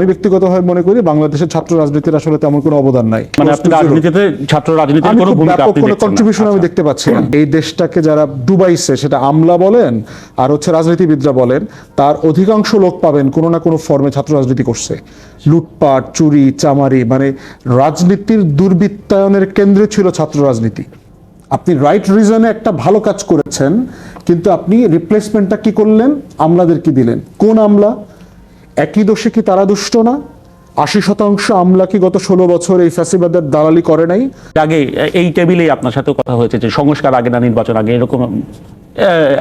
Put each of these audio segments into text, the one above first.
আমি ব্যক্তিগতভাবে মনে করি বাংলাদেশের ছাত্র রাজনীতির আসলে তেমন কোনো অবদান নাই। মানে আপনি রাজনীতিতে ছাত্র রাজনীতির কোনো ভূমিকা আপনি কোনো কন্ট্রিবিউশন আমি আচ্ছা। দেখতে পাচ্ছি না। এই দেশটাকে যারা ডুবাইছে সেটা আমলা বলেন আর হচ্ছে রাজনীতিবিদরা বলেন তার অধিকাংশ লোক পাবেন কোনো না কোনো ফর্মে ছাত্র রাজনীতি করছে। লুটপাট চুরি চামারি মানে রাজনীতির দুর্বৃত্তায়নের কেন্দ্রে ছিল ছাত্র রাজনীতি। আপনি রাইট রিজনে একটা ভালো কাজ করেছেন কিন্তু আপনি রিপ্লেসমেন্টটা কি করলেন? আমলাদের কি দিলেন? কোন আমলা? একই দোষে কি তারা দুষ্ট না? আশি শতাংশ আমলা কি গত ষোলো বছর এই ফ্যাসিবাদের দালালি করে নাই। আগে এই টেবিলেই আপনার সাথেও কথা হয়েছে যে সংস্কার আগে না, নির্বাচন আগে, এরকম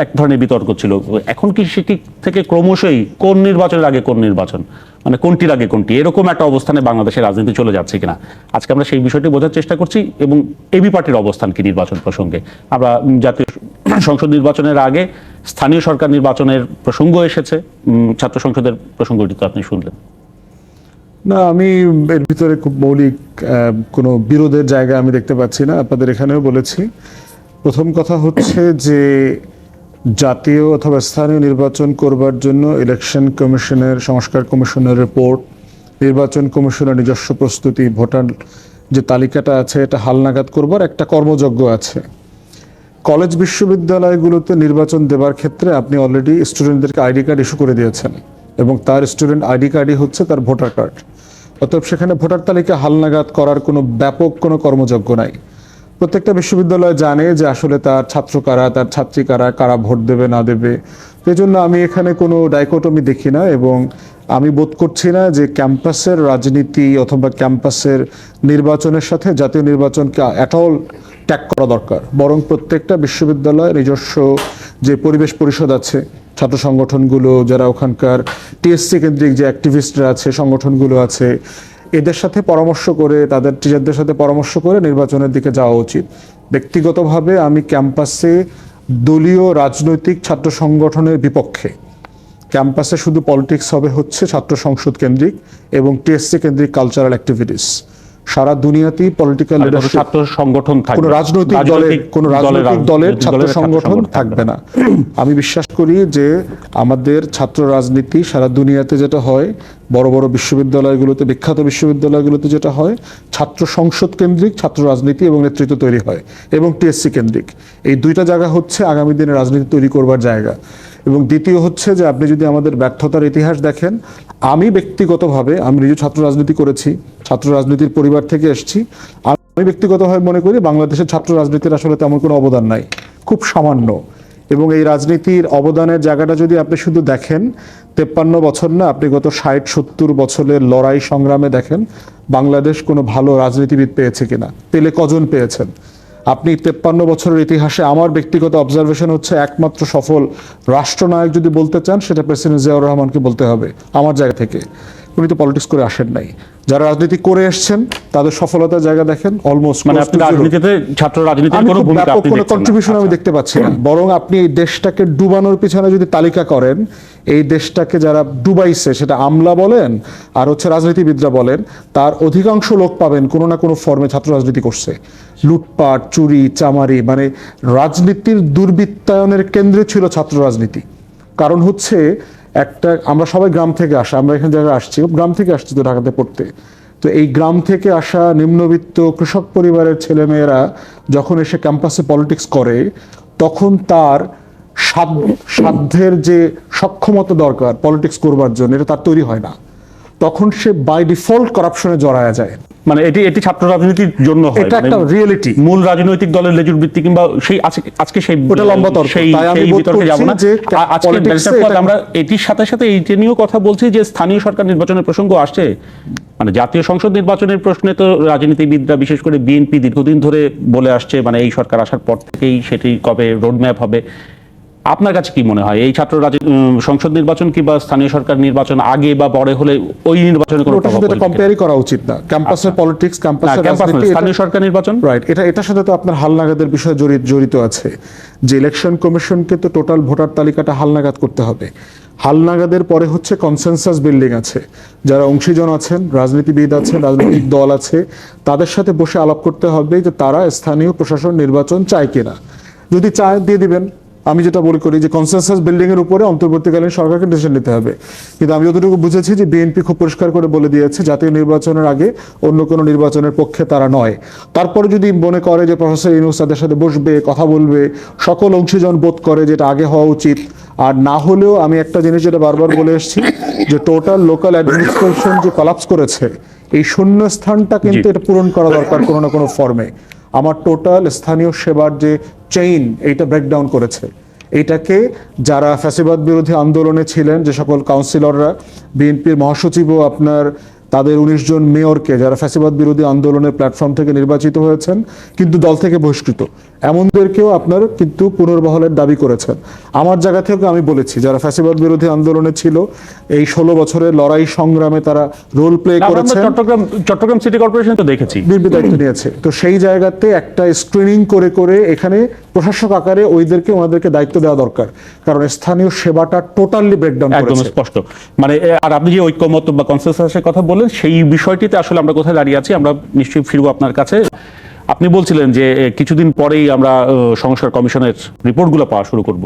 এক ধরনের বিতর্ক ছিল। এখন কি সেটি থেকে ক্রমশই কোন নির্বাচনের আগে কোন নির্বাচন? মানে কোনটির আগে কোনটি? এরকম একটা অবস্থানে বাংলাদেশের রাজনীতি চলে যাচ্ছে কিনা? আজকে আমরা সেই বিষয়টি বোঝার চেষ্টা করছি এবং এবি পার্টির অবস্থান কি নির্বাচন প্রসঙ্গে? আমরা জাতীয় সংসদ নির্বাচনের আগে স্থানীয় সরকার নির্বাচনের প্রসঙ্গ এসেছে। ছাত্র সংসদের প্রসঙ্গটি তো আপনি শুনলেন। না, আমি এর ভিতরে খুব মৌলিক কোনো বিরোধের জায়গা আমি দেখতে পাচ্ছি না। আপনাদের এখানেও বলেছি। প্রথম কথা হচ্ছে যে জাতীয় অথবা স্থানীয় নির্বাচন করবার জন্য ইলেকশন কমিশনের, সংস্কার কমিশনের রিপোর্ট নির্বাচন কমিশনের নিজস্ব প্রস্তুতি, ভোটার যে তালিকাটা আছে, এটা হালনাগাদ করবার একটা কর্মযজ্ঞ আছে। কলেজ বিশ্ববিদ্যালয়গুলোতে নির্বাচন দেবার ক্ষেত্রে আপনি অলরেডি স্টুডেন্টদেরকে আইডি কার্ড ইস্যু করে দিয়েছেন এবং তার স্টুডেন্ট আইডি কার্ডই হচ্ছে তার ভোটার কার্ড। অতএব সেখানে ভোটার তালিকা হালনাগাদ করার কোনো ব্যাপক কোনো কর্মযজ্ঞ নাই। প্রত্যেকটা বিশ্ববিদ্যালয় জানে যে আসলে তার ছাত্র কারা, তার ছাত্রী কারা কারা ভোট দেবে, না দেবে। সেই জন্য আমি এখানে কোনো ডাইকোটমি দেখি না এবং আমি বোধ করছি না যে ক্যাম্পাসের রাজনীতি অথবা ক্যাম্পাসের নির্বাচনের সাথে জাতীয় নির্বাচনকে অ্যাটল ত্যাগ করা দরকার। বরং প্রত্যেকটা বিশ্ববিদ্যালয় নিজস্ব যে পরিবেশ পরিষদ আছে, ছাত্র সংগঠনগুলো, যারা ওখানকার টিএসসি কেন্দ্রিক যে অ্যাক্টিভিস্টরা আছে, সংগঠনগুলো আছে, এদের সাথে পরামর্শ করে, তাদের টিচারদের সাথে পরামর্শ করে নির্বাচনের দিকে যাওয়া উচিত। ব্যক্তিগতভাবে আমি ক্যাম্পাসে দলীয় রাজনৈতিক ছাত্র সংগঠনের বিপক্ষে। ক্যাম্পাসে শুধু পলিটিক্স হবে হচ্ছে ছাত্র সংসদ কেন্দ্রিক এবং টিএসসি কেন্দ্রিক কালচারাল অ্যাক্টিভিটিস সারা দুনিয়াতেই পলিটিক্যাল ছাত্র সংগঠন থাকবে কোনো রাজনৈতিক দলের কোনো রাজনৈতিক দলের ছাত্র সংগঠন থাকবে না। আমি বিশ্বাস করি যে আমাদের ছাত্র রাজনীতি সারা দুনিয়াতে যেটা হয় বড় বড় বিশ্ববিদ্যালয়গুলোতে বিখ্যাত বিশ্ববিদ্যালয়গুলোতে যেটা হয় ছাত্র সংসদ কেন্দ্রিক ছাত্র রাজনীতি এবং নেতৃত্ব তৈরি হয় এবং টিএসসি কেন্দ্রিক। এই দুইটা জায়গা হচ্ছে আগামী দিনে রাজনীতি তৈরি করবার জায়গা। এবং দ্বিতীয় হচ্ছে যে আপনি যদি আমাদের ব্যর্থতার ইতিহাস দেখেন আমি ব্যক্তিগতভাবে, আমি নিজে ছাত্র রাজনীতি করেছি, ছাত্র রাজনীতির পরিবার থেকে এসেছি আমি ব্যক্তিগতভাবে মনে করি বাংলাদেশের ছাত্র রাজনীতির আসলে তেমন কোনো অবদান নাই, খুব সামান্য। এবং এই রাজনীতির অবদানের জায়গাটা যদি আপনি শুধু দেখেন, তেপ্পান্ন বছর না, আপনি গত ষাট, সত্তর বছরের লড়াই সংগ্রামে দেখেন, বাংলাদেশ কোনো ভালো রাজনীতিবিদ পেয়েছে কিনা, পেলে কজন পেয়েছেন? আপনি তেপ্পান্ন বছরের ইতিহাসে আমার ব্যক্তিগত অবজারভেশন হচ্ছে একমাত্র সফল রাষ্ট্রনায়ক যদি বলতে চান, সেটা প্রেসিডেন্ট জিয়াউর রহমানকে বলতে হবে, আমার জায়গা থেকে। উনি তো পলিটিক্স করে আসেন নাই। যারা রাজনীতি করে এসছেন তাদের সফলতার জায়গা দেখেন অলমোস্ট মানে আপনি রাজনীতিতে ছাত্র রাজনীতির কোনো ভূমিকা আপনি কোনো। কন্ট্রিবিউশন আমি দেখতে পাচ্ছি না। বরং আপনি এই দেশটাকে ডুবানোর পিছনে যদি তালিকা করেন এই দেশটাকে যারা ডুবাইছে সেটা আমলা বলেন আর হচ্ছে রাজনীতিবিদরা বলেন তার অধিকাংশ লোক পাবেন কোনো না কোনো ফর্মে ছাত্র রাজনীতি করছে। লুটপাট চুরি চামারি মানে রাজনীতির দুর্বৃত্তায়নের কেন্দ্রে ছিল ছাত্র রাজনীতি। কারণ হচ্ছে একটা, আমরা সবাই গ্রাম থেকে আসা, আমরা এখানে জায়গায় আসছি, গ্রাম থেকে আসছি তো ঢাকাতে পড়তে। তো এই গ্রাম থেকে আসা নিম্নবিত্ত কৃষক পরিবারের ছেলেমেয়েরা যখন এসে ক্যাম্পাসে পলিটিক্স করে, তখন তার সাধ্য- সাধ্যের যে সক্ষমতা দরকার পলিটিক্স করবার জন্য, এটা তার তৈরি হয় না। তখন সে বাই ডিফল্ট করাপশনে জড়ায়া যায়। মানে এটি এটি ছাত্র রাজনীতির জন্য হয়। এটা একটা মানে রিয়েলিটি মূল রাজনৈতিক দলের লেজুর বৃত্তি কিংবা সেই আজকে সেই ওটা লম্বা তর্ক। সেই বিতর্কে যাব না। আজকে ব্যারিস্টার আমরা এটির সাথে সাথে এইটা নিয়েও কথা বলছি যে স্থানীয় সরকার নির্বাচনের প্রসঙ্গ আসছে। মানে জাতীয় সংসদ নির্বাচনের প্রশ্নে তো রাজনীতিবিদরা বিশেষ করে বিএনপি দীর্ঘদিন ধরে বলে আসছে মানে এই সরকার আসার পর থেকেই সেটি কবে রোডম্যাপ হবে। আপনার কাছে কি মনে হয়? এই ছাত্র সংসদ নির্বাচন কিংবা স্থানীয় সরকার নির্বাচন আগে বা পরে হলে ওই নির্বাচনে কোনো প্রভাব পড়বে কম্পেয়ারই করা উচিত না। ক্যাম্পাসের পলিটিক্স ক্যাম্পাসের রাজনীতি স্থানীয় সরকার নির্বাচন? রাইট এটা এটার সাথে তো আপনার হালনাগাদের বিষয় জড়িত জড়িত আছে। যে ইলেকশন কমিশনকে তো টোটাল ভোটার তালিকাটা হালনাগাদ করতে হবে। হালনাগাদের পরে হচ্ছে কনসেনসাস বিল্ডিং আছে। যারা অংশীজন আছেন রাজনীতিবিদ আছেন রাজনৈতিক দল আছে তাদের সাথে বসে আলাপ করতে হবে যে তারা স্থানীয় প্রশাসন নির্বাচন চায় কিনা। যদি চায় দিয়ে দিবেন। আমি যেটা বলি করি যে কনসেনসাস বিল্ডিং এর উপরে অন্তর্বর্তীকালীন সরকারকে ডিসিশন নিতে হবে। কিন্তু আমি যতটুকু বুঝেছি যে বিএনপি খুব পরিষ্কার করে বলে দিয়েছে জাতীয় নির্বাচনের আগে অন্য কোনো নির্বাচনের পক্ষে তারা নয়। তারপরে যদি মনে করে যে প্রফেসর ইউনুস তাদের সাথে বসবে কথা বলবে সকল অংশীজন বোধ করে যেটা আগে হওয়া উচিত। আর না হলেও আমি একটা জিনিস যেটা বারবার বলে এসেছি যে টোটাল লোকাল অ্যাডমিনিস্ট্রেশন যে কলাপস করেছে এই শূন্য স্থানটা কিন্তু এটা পূরণ করা দরকার কোনো না কোনো ফর্মে আমার টোটাল স্থানীয় সেবার যে চেইন এইটা ব্রেকডাউন করেছে। এটাকে যারা ফ্যাসিবাদ বিরোধী আন্দোলনে ছিলেন, যে সকল কাউন্সিলররা বিএনপির মহাসচিবও আপনার তাদের উনিশ জন মেয়রকে যারা ফ্যাসিবাদ বিরোধী আন্দোলনের প্ল্যাটফর্ম থেকে নির্বাচিত হয়েছেন কিন্তু দল থেকে বহিষ্কৃত। এমনদেরকেও আপনার কিন্তু পুনর্বহলের দাবি করেছেন। আমার জায়গা থেকে আমি বলেছি যারা ফ্যাসিবাদ বিরোধী আন্দোলনে ছিল এই ষোলো বছরের লড়াই সংগ্রামে তারা রোল প্লে করেছেন। চট্টগ্রাম চট্টগ্রাম সিটি কর্পোরেশন তো দেখেছি। বিএনপি দায়িত্ব নিয়েছে। তো সেই জায়গাতে একটা স্ক্রিনিং করে করে এখানে প্রশাসক আকারে ওইদেরকে ওনাদেরকে দায়িত্ব দেওয়া দরকার। কারণ স্থানীয় সেবাটা টোটালি ব্রেকডাউন একদম স্পষ্ট। মানে আর আপনি যে ঐক্যমত বা কনসেনসাসের কথা বললেন সেই বিষয়টিতে আসলে আমরা কোথায় দাঁড়িয়ে আছি, আমরা নিশ্চয়ই ফিরবো আপনার কাছে। আপনি বলছিলেন যে কিছুদিন পরেই আমরা সংস্কার কমিশনের রিপোর্টগুলো পাওয়া শুরু করব।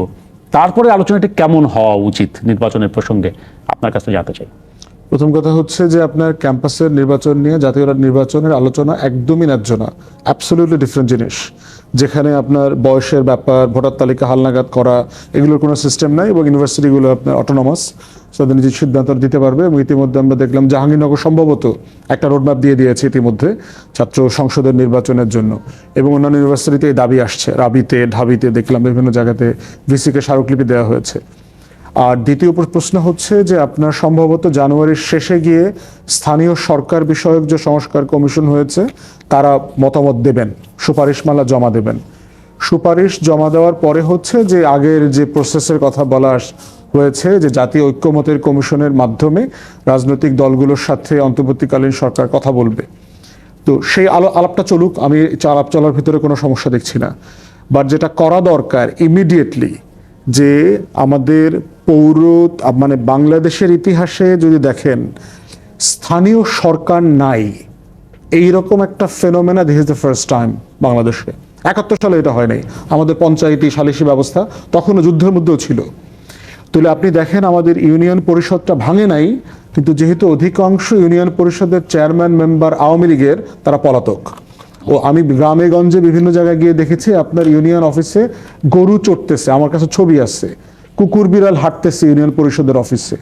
তারপরে আলোচনাটি কেমন হওয়া উচিত নির্বাচনের প্রসঙ্গে? আপনার কাছে জানতে চাই। প্রথম কথা হচ্ছে যে আপনার ক্যাম্পাসের নির্বাচন নিয়ে জাতীয় নির্বাচনের আলোচনা একদমই ন্যায্য না। অ্যাবসলিউটলি ডিফারেন্ট জিনিস। যেখানে আপনার বয়সের ব্যাপার, ভোটার তালিকা হালনাগাদ করা, এগুলোর কোনো সিস্টেম নাই এবং ইউনিভার্সিটিগুলো আপনার অটোনমাস তাদের নিজের সিদ্ধান্ত দিতে পারবে এবং ইতিমধ্যে আমরা দেখলাম জাহাঙ্গীরনগর সম্ভবত একটা রোডম্যাপ দিয়ে দিয়েছে ইতিমধ্যে ছাত্র সংসদের নির্বাচনের জন্য। এবং অন্যান্য ইউনিভার্সিটিতে এই দাবি আসছে। রাবিতে, ঢাবিতে দেখলাম বিভিন্ন জায়গাতে ভিসিকে স্মারকলিপি দেওয়া হয়েছে। আর দ্বিতীয় প্রশ্ন হচ্ছে যে আপনার সম্ভবত জানুয়ারির শেষে গিয়ে স্থানীয় সরকার বিষয়ক যে সংস্কার কমিশন হয়েছে, তারা মতামত দেবেন, সুপারিশমালা জমা দেবেন। সুপারিশ জমা দেওয়ার পরে হচ্ছে যে আগের যে প্রসেসের কথা বলা হয়েছে যে জাতীয় ঐক্যমতের কমিশনের মাধ্যমে রাজনৈতিক দলগুলোর সাথে অন্তর্বর্তীকালীন সরকার কথা বলবে। তো সেই আলো আলাপটা চলুক, আমি আলাপ চলার ভিতরে কোনো সমস্যা দেখছি না। বাট যেটা করা দরকার ইমিডিয়েটলি যে আমাদের পৌর মানে বাংলাদেশের ইতিহাসে যদি দেখেন, স্থানীয় সরকার নাই। এই রকম একটা phenomena this is the first time বাংলাদেশে। একাত্তর সালে এটা হয় নাই আমাদের পঞ্চায়েতি সালিসি ব্যবস্থা তখনও যুদ্ধের মধ্যেও ছিল। তাহলে আপনি দেখেন আমাদের ইউনিয়ন পরিষদটা ভাঙে নাই, কিন্তু যেহেতু অধিকাংশ ইউনিয়ন পরিষদের চেয়ারম্যান, মেম্বার, আওয়ামী লীগের, তারা পলাতক। ও আমি গ্রামে, গঞ্জে বিভিন্ন জায়গায় গিয়ে দেখেছি, আপনার ইউনিয়ন অফিসে গরু চড়তেছে, আমার কাছে ছবি আছে। কুকুর বিড়াল হাঁটতেছে ইউনিয়ন পরিষদের অফিসে।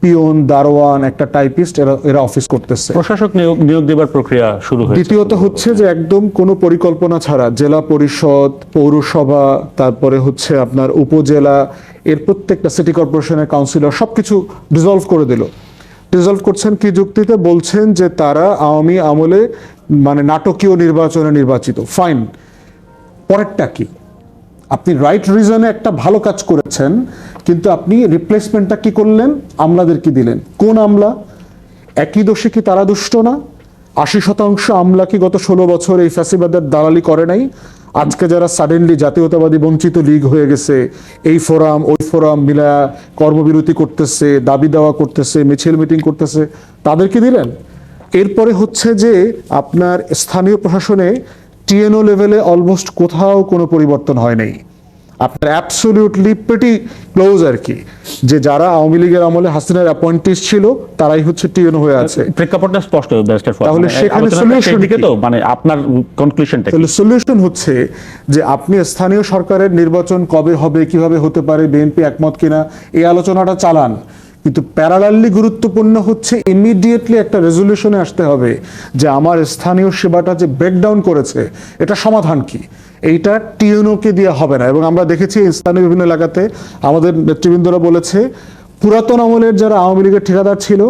পিয়ন দারোয়ান একটা টাইপিস্ট এরা এরা অফিস করতেছে। প্রশাসক নিয়োগ নিয়োগ দেবার প্রক্রিয়া শুরু হয়েছে। দ্বিতীয়ত হচ্ছে যে একদম কোনো পরিকল্পনা ছাড়া জেলা পরিষদ পৌরসভা তারপরে হচ্ছে আপনার উপজেলা এর প্রত্যেকটা সিটি কর্পোরেশনের কাউন্সিলর সবকিছু ডিজলভ করে দিল। ডিজলভ করছেন কি যুক্তিতে? বলছেন যে তারা আওয়ামী আমলে মানে নাটকীয় নির্বাচনে নির্বাচিত। ফাইন পরেরটা কি? আপনি রাইট রিজনে একটা ভালো কাজ করেছেন, কিন্তু আপনি রিপ্লেসমেন্টটা কি করলেন? আমলাদের কি দিলেন? কোন আমলা? একই দোষে কি তারা দুষ্ট না? আশি শতাংশ আমলা কি গত ষোলো বছর এই ফ্যাসিবাদের দালালি করে নাই? আজকে যারা সাডেনলি জাতীয়তাবাদী বঞ্চিত লীগ হয়ে গেছে, এই ফোরাম ওই ফোরাম মিলা কর্মবিরতি করতেছে, দাবি দেওয়া করতেছে, মিছিল মিটিং করতেছে তাদেরকে দিলেন? এরপরে হচ্ছে যে আপনার স্থানীয় প্রশাসনে টিএনও লেভেলে অলমোস্ট কোথাও কোনো পরিবর্তন হয় নাই আপনার অ্যাবসলিউটলি প্রিটি ক্লোজ আর কি। যে যারা আওয়ামী লীগের আমলে হাসিনার অ্যাপয়েন্টিস ছিল তারাই হচ্ছে টিএনও হয়ে আছে। প্রেক্ষাপটটা স্পষ্ট ব্যারিস্টার তাহলে মানে সেখানে সেই দিকে তো মানে আপনার কনক্লুশনটা তাহলে সলিউশন হচ্ছে যে আপনি স্থানীয় সরকারের নির্বাচন কবে হবে কীভাবে হতে পারে বিএনপি একমত কিনা এই আলোচনাটা চালান। কিন্তু প্যারালালি গুরুত্বপূর্ণ হচ্ছে ইমিডিয়েটলি একটা রেজলিউশনে আসতে হবে যে আমার স্থানীয় সেবাটা যে ব্রেকডাউন করেছে, এটা সমাধান কি? এইটা টিএনওকে দিয়ে হবে না। এবং আমরা দেখেছি স্থানীয় বিভিন্ন এলাকাতে আমাদের নেতৃবৃন্দরা বলেছে পুরাতন আমলের যারা আওয়ামী লীগের ঠিকাদার ছিল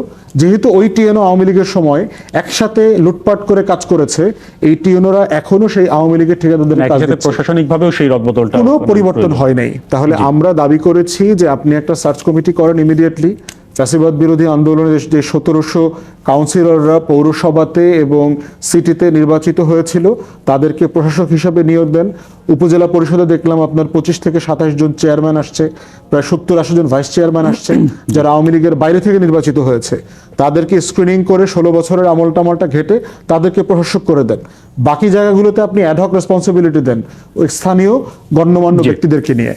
যেহেতু ওই টিএনও আওয়ামী লীগের সময় একসাথে লুটপাট করে কাজ করেছে এই টিএনওরা এখনও সেই আওয়ামী লীগের ঠিকাদারদের কাজ সাথে প্রশাসনিকভাবেও সেই রদবদলটা কোনো পরিবর্তন হয় নাই তাহলে আমরা দাবি করেছি যে আপনি একটা সার্চ কমিটি করেন ইমিডিয়েটলি ফ্যাসিবাদ বিরোধী আন্দোলনের যে সতেরোশো কাউন্সিলররা পৌরসভাতে এবং সিটিতে নির্বাচিত হয়েছিল তাদেরকে প্রশাসক হিসাবে নিয়োগ দেন। উপজেলা পরিষদে দেখলাম আপনার পঁচিশ থেকে সাতাশ জন চেয়ারম্যান আসছে প্রায় সত্তর আশি জন ভাইস চেয়ারম্যান আসছে যারা আওয়ামী লীগের বাইরে থেকে নির্বাচিত হয়েছে। তাদেরকে স্ক্রিনিং করে ষোলো বছরের আমল টামলটা ঘেটে তাদেরকে প্রশাসক করে দেন। বাকি জায়গাগুলোতে আপনি অ্যাডহক রেসপন্সিবিলিটি দেন ওই স্থানীয় গণ্যমান্য ব্যক্তিদেরকে নিয়ে।